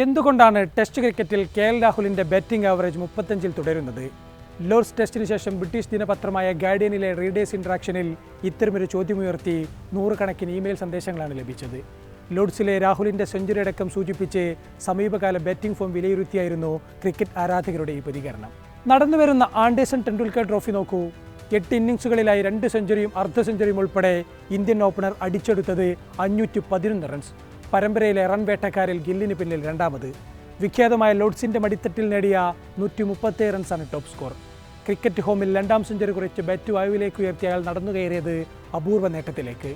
എന്തുകൊണ്ടാണ് ടെസ്റ്റ് ക്രിക്കറ്റിൽ K L രാഹുലിന്റെ ബാറ്റിംഗ് ആവറേജ് മുപ്പത്തഞ്ചിൽ തുടരുന്നത്? ലോർഡ്സ് ടെസ്റ്റിന് ശേഷം ബ്രിട്ടീഷ് ദിനപത്രമായ ഗാർഡിയനിലെ റീഡേഴ്സ് ഇൻട്രാക്ഷനിൽ ഇത്തരമൊരു ചോദ്യമുയർത്തി നൂറുകണക്കിന് ഇമെയിൽ സന്ദേശങ്ങളാണ് ലഭിച്ചത്. ലോർഡ്സിലെ രാഹുലിന്റെ സെഞ്ചുറി അടക്കം സൂചിപ്പിച്ച് സമീപകാല ബാറ്റിംഗ് ഫോം വിലയിരുത്തിയായിരുന്നു ക്രിക്കറ്റ് ആരാധകരുടെ ഈ പ്രതികരണം. നടന്നുവരുന്ന ആൻഡേഴ്സൺ ടെണ്ടുൽക്കർ ട്രോഫി നോക്കൂ. എട്ട് ഇന്നിംഗ്സുകളിലായി രണ്ട് സെഞ്ചുറിയും അർദ്ധ സെഞ്ചുറിയും ഉൾപ്പെടെ ഇന്ത്യൻ ഓപ്പണർ അടിച്ചെടുത്തത് അഞ്ഞൂറ്റി പതിനൊന്ന് റൺസ്. പരമ്പരയിലെ റൺ വേട്ടക്കാരിൽ ഗില്ലിന് പിന്നിൽ രണ്ടാമത്. വിഖ്യാതമായ ലോഡ്സിന്റെ മടിത്തട്ടിൽ നേടിയ നൂറ്റി മുപ്പത്തി റൺസാണ് ടോപ്പ് സ്കോർ. ക്രിക്കറ്റ് ഹോമിൽ രണ്ടാം സെഞ്ചുറി കുറിച്ച് ബാറ്റ് വായുവിലേക്ക് ഉയർത്തി അയാൾ നടന്നു കയറിയത് അപൂർവ നേട്ടത്തിലേക്ക്.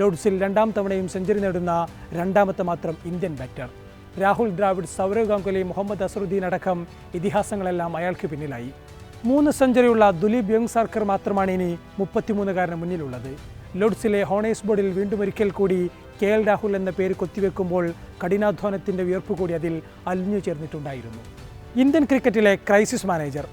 ലോഡ്സിൽ രണ്ടാം തവണയും സെഞ്ചുറി നേടുന്ന രണ്ടാമത്തെ മാത്രം ഇന്ത്യൻ ബാറ്റർ. രാഹുൽ ദ്രാവിഡ് സൗരവ് ഗാംഗുലി മുഹമ്മദ് അസറുദ്ദീൻ അടക്കം ഇതിഹാസങ്ങളെല്ലാം അയാൾക്ക് പിന്നിലായി. മൂന്ന് സെഞ്ചുറിയുള്ള ദുലീപ് യങ് സർക്കർ മാത്രമാണ് ഇനി മുപ്പത്തിമൂന്നുകാരന് മുന്നിലുള്ളത്. ലോഡ്സിലെ ഹോണേഴ്സ് ബോർഡിൽ വീണ്ടും ഒരിക്കൽ കൂടി കെ എൽ രാഹുൽ എന്ന പേര് കൊത്തിവെക്കുമ്പോൾ കഠിനാധ്വാനത്തിന്റെ വിയർപ്പ് കൂടി അതിൽ അലിഞ്ഞു ചേർന്നിട്ടുണ്ടായിരുന്നു. ഇന്ത്യൻ ക്രിക്കറ്റിലെ ക്രൈസിസ് മാനേജർ.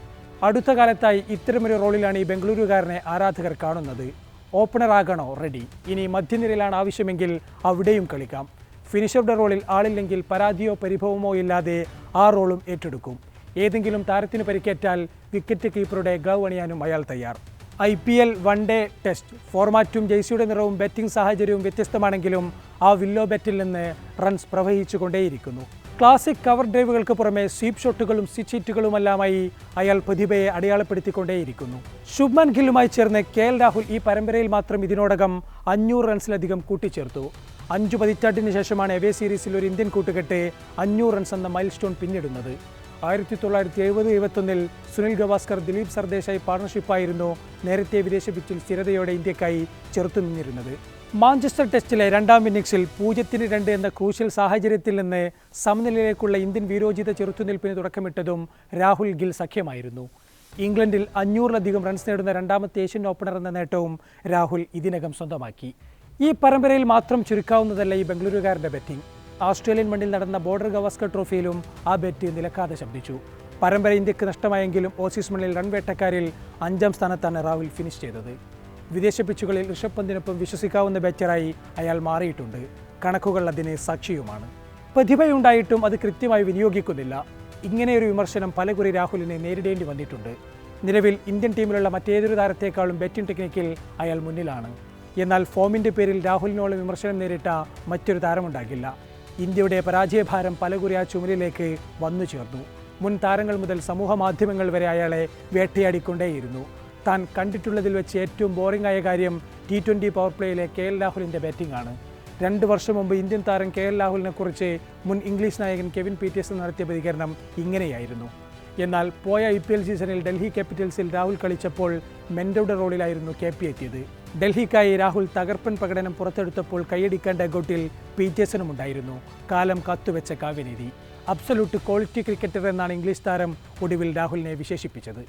അടുത്ത കാലത്തായി ഇത്തരമൊരു റോളിലാണ് ഈ ബംഗളൂരുകാരനെ ആരാധകർ കാണുന്നത്. ഓപ്പണർ ആകണോ? റെഡി. ഇനി മധ്യനിരയിലാണ് ആവശ്യമെങ്കിൽ അവിടെയും കളിക്കാം. ഫിനിഷറുടെ റോളിൽ ആളില്ലെങ്കിൽ പരാതിയോ പരിഭവമോ ഇല്ലാതെ ആ റോളും ഏറ്റെടുക്കും. ഏതെങ്കിലും താരത്തിന് പരിക്കേറ്റാൽ വിക്കറ്റ് കീപ്പറുടെ ഗ്ലൗ അണിയാനും അയാൾ തയ്യാർ. I P L one day test. ഫോർമാറ്റും ജേഴ്സിയുടെ നിറവും ബാറ്റിംഗ് സാഹചര്യവും വ്യത്യസ്തമാണെങ്കിലും ആ വില്ലോ ബാറ്റിൽ നിന്ന് റൺസ് പ്രവഹിച്ചുകൊണ്ടേയിരിക്കുന്നു. ക്ലാസിക് കവർ ഡ്രൈവുകൾക്ക് പുറമെ സ്വീപ് ഷോട്ടുകളും സ്വിച്ച് ഹിറ്റുകളുമെല്ലാമായി അയാൾ പ്രതിഭയെ അടയാളപ്പെടുത്തിക്കൊണ്ടേയിരിക്കുന്നു. ശുഭ്മൻ ഗില്ലുമായി ചേർന്ന് കെ എൽ രാഹുൽ ഈ പരമ്പരയിൽ മാത്രം ഇതിനോടകം അഞ്ഞൂറ് റൺസിലധികം കൂട്ടിച്ചേർത്തു. അഞ്ചു പതിറ്റാണ്ടിന് ശേഷമാണ് എവേ സീരീസിൽ ഒരു ഇന്ത്യൻ കൂട്ടുകെട്ട് അഞ്ഞൂറ് റൺസ് എന്ന മൈൽ സ്റ്റോൺ പിന്നിടുന്നത്. ആയിരത്തി തൊള്ളായിരത്തി എഴുപത് എഴുപത്തൊന്നിൽ സുനിൽ ഗവാസ്കർ ദിലീപ് സർദേശായി പാർട്ണർഷിപ്പായിരുന്നു നേരത്തെ വിദേശ പിച്ചിൽ സ്ഥിരതയോടെ ഇന്ത്യക്കായി ചെറുത്തുനിന്നിരുന്നത് മാഞ്ചസ്റ്റർ ടെസ്റ്റിലെ രണ്ടാം ഇന്നിംഗ്സിൽ പൂജ്യത്തിന് രണ്ട് എന്ന ക്രൂഷ്യൽ സാഹചര്യത്തിൽ നിന്ന് സമനിലയിലേക്കുള്ള ഇന്ത്യൻ വീരോചിത ചെറുത്തുനിൽപ്പിന് തുടക്കമിട്ടതും രാഹുൽ ഗിൽ സഖ്യമായിരുന്നു. ഇംഗ്ലണ്ടിൽ അഞ്ഞൂറിലധികം റൺസ് നേടുന്ന രണ്ടാമത്തെ ഏഷ്യൻ ഓപ്പണർ എന്ന നേട്ടവും രാഹുൽ ഇതിനകം സ്വന്തമാക്കി. ഈ പരമ്പരയിൽ മാത്രം ചുരുക്കാവുന്നതല്ല ഈ ബംഗളൂരുകാരുടെ ബാറ്റിംഗ് ഓസ്ട്രേലിയൻ മണ്ണിൽ നടന്ന ബോർഡർ ഗവാസ്കർ ട്രോഫിയിലും ആ ബെറ്റ് നിലക്കാതെ ശബ്ദിച്ചു. പരമ്പര ഇന്ത്യയ്ക്ക് നഷ്ടമായെങ്കിലും ഓസീസ് മണ്ണിൽ റൺവേട്ടക്കാരിൽ അഞ്ചാം സ്ഥാനത്താണ് രാഹുൽ ഫിനിഷ് ചെയ്തത്. വിദേശ പിച്ചുകളിൽ ഋഷഭ് പന്തിനൊപ്പം വിശ്വസിക്കാവുന്ന ബാറ്ററായി അയാൾ മാറിയിട്ടുണ്ട്. കണക്കുകൾ അതിന് സാക്ഷിയുമാണ്. പ്രതിഭയുണ്ടായിട്ടും അത് കൃത്യമായി വിനിയോഗിക്കുന്നില്ല. ഇങ്ങനെയൊരു വിമർശനം പലകുറി രാഹുലിനെ നേരിടേണ്ടി വന്നിട്ടുണ്ട്. നിലവിൽ ഇന്ത്യൻ ടീമിലുള്ള മറ്റേതൊരു താരത്തേക്കാളും ബാറ്റിംഗ് ടെക്നിക്കിൽ അയാൾ മുന്നിലാണ്. എന്നാൽ ഫോമിന്റെ പേരിൽ രാഹുലിനോളം വിമർശനം നേരിട്ട മറ്റൊരു താരമുണ്ടാകില്ല. ഇന്ത്യയുടെ പരാജയഭാരം പലകുറി ആ ചുമലിലേക്ക് വന്നു ചേർന്നു. മുൻ താരങ്ങൾ മുതൽ സമൂഹ മാധ്യമങ്ങൾ വരെ അയാളെ വേട്ടയാടിക്കൊണ്ടേയിരുന്നു. താൻ കണ്ടിട്ടുള്ളതിൽ വെച്ച് ഏറ്റവും ബോറിംഗ് ആയ കാര്യം ടി ട്വന്റി പവർ പ്ലേയിലെ കെ എൽ രാഹുലിന്റെ ബാറ്റിംഗ് ആണ്. രണ്ട് വർഷം മുമ്പ് ഇന്ത്യൻ താരം കെ എൽ രാഹുലിനെക്കുറിച്ച് മുൻ ഇംഗ്ലീഷ് നായകൻ കെവിൻ പീറ്റേഴ്സൺ നടത്തിയ പ്രതികരണം ഇങ്ങനെയായിരുന്നു. എന്നാൽ പോയ ഐ പി എൽ സീസണിൽ ഡൽഹി ക്യാപിറ്റൽസിൽ രാഹുൽ കളിച്ചപ്പോൾ മെൻഡോയുടെ റോളിലായിരുന്നു കെ പി എത്തിയത്. ഡൽഹിക്കായി രാഹുൽ തകർപ്പൻ പ്രകടനം പുറത്തെടുത്തപ്പോൾ കൈയടിക്കേണ്ട ഗോട്ടിൽ പി ഉണ്ടായിരുന്നു. കാലം കത്തുവെച്ച കാവ്യനീതി അബ്സലൂട്ട് ക്വാളിറ്റി ക്രിക്കറ്റർ എന്നാണ് ഇംഗ്ലീഷ് താരം ഒടുവിൽ രാഹുലിനെ വിശേഷിപ്പിച്ചത്.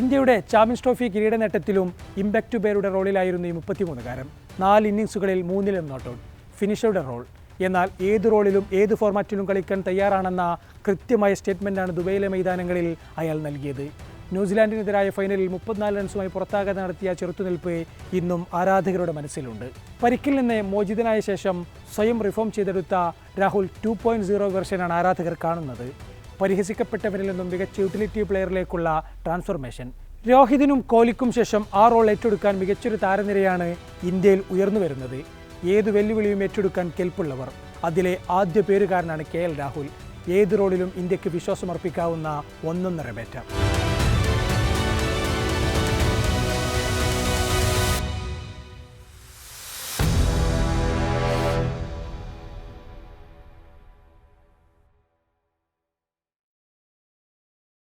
ഇന്ത്യയുടെ ചാമ്പ്യൻസ് ട്രോഫി കിരീടനേട്ടത്തിലും ഇമ്പാക്ട് ബേരുടെ റോളിലായിരുന്നു ഈ മുപ്പത്തിമൂന്നുകാരൻ നാല് ഇന്നിംഗ്സുകളിൽ മൂന്നിലും നോട്ടൗട്ട് ഫിനിഷറുടെ റോൾ. എന്നാൽ ഏത് റോളിലും ഏത് ഫോർമാറ്റിലും കളിക്കാൻ തയ്യാറാണെന്ന കൃത്യമായ സ്റ്റേറ്റ്മെന്റാണ് ദുബൈയിലെ മൈതാനങ്ങളിൽ അയാൾ നൽകിയത്. ന്യൂസിലാൻഡിനെതിരായ ഫൈനലിൽ മുപ്പത്തിനാല് റൺസുമായി പുറത്താകാതെ നടത്തിയ ചെറുത്തുനിൽപ്പ് ഇന്നും ആരാധകരുടെ മനസ്സിലുണ്ട്. പരിക്കിൽ നിന്ന് മോചിതനായ ശേഷം സ്വയം റിഫോം ചെയ്തെടുത്ത രാഹുൽ ടു പോയിന്റ് സീറോ വെർഷനാണ് ആരാധകർ കാണുന്നത്. പരിഹസിക്കപ്പെട്ടവരിൽ നിന്നും മികച്ച യൂട്ടിലിറ്റി പ്ലെയറിലേക്കുള്ള ട്രാൻസ്ഫോർമേഷൻ രോഹിതിനും കോഹ്ലിക്കും ശേഷം ആ റോൾ ഏറ്റെടുക്കാൻ മികച്ചൊരു താരനിരയാണ് ഇന്ത്യയിൽ ഉയർന്നു വരുന്നത്. ഏത് വെല്ലുവിളിയും ഏറ്റെടുക്കാൻ കെൽപ്പുള്ളവർ. അതിലെ ആദ്യ പേരുകാരനാണ് കെ എൽ രാഹുൽ. ഏത് റോളിലും ഇന്ത്യയ്ക്ക് വിശ്വാസമർപ്പിക്കാവുന്ന ഒന്നൊന്നര ബാറ്റർ